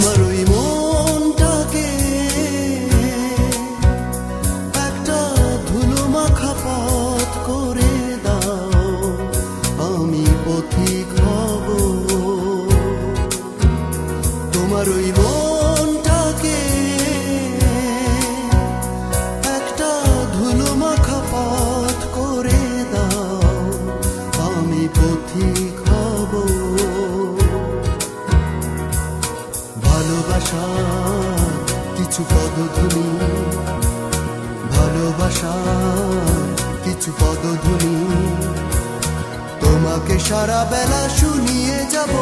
আমার মনটাকে একটা করে দাও। আমি পথিক তোমার ওই ভাষা কিছু পদধুলি। ভালোবাসা কিছু পদধুলি। তোমাকে সারা বেলা শুনিয়ে যাব।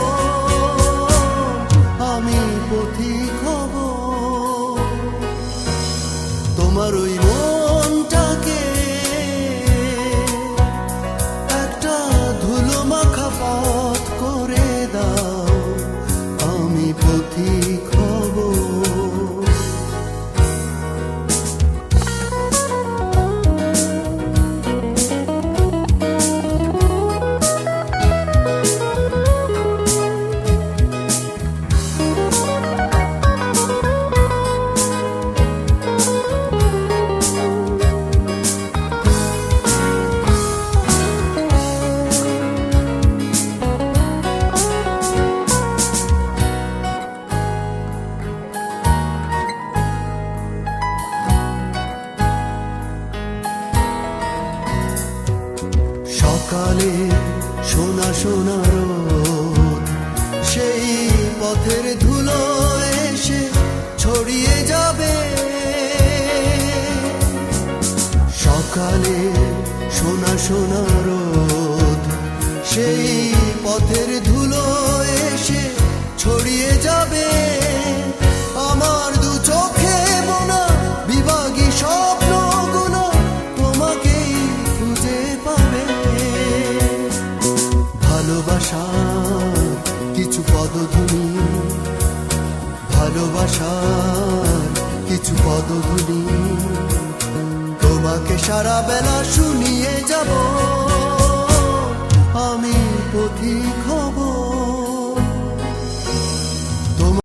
সোনার সেই পথের ধুলো এসে ছড়িয়ে যাবে। সকালে সোনা সোনার সেই পথের ধুলো এসে ছড়িয়ে যাবে। ভালোবাসার কিছু পদগুলি তোমাকে সারা বেলা শুনিয়ে যাব। আমি পথি খবর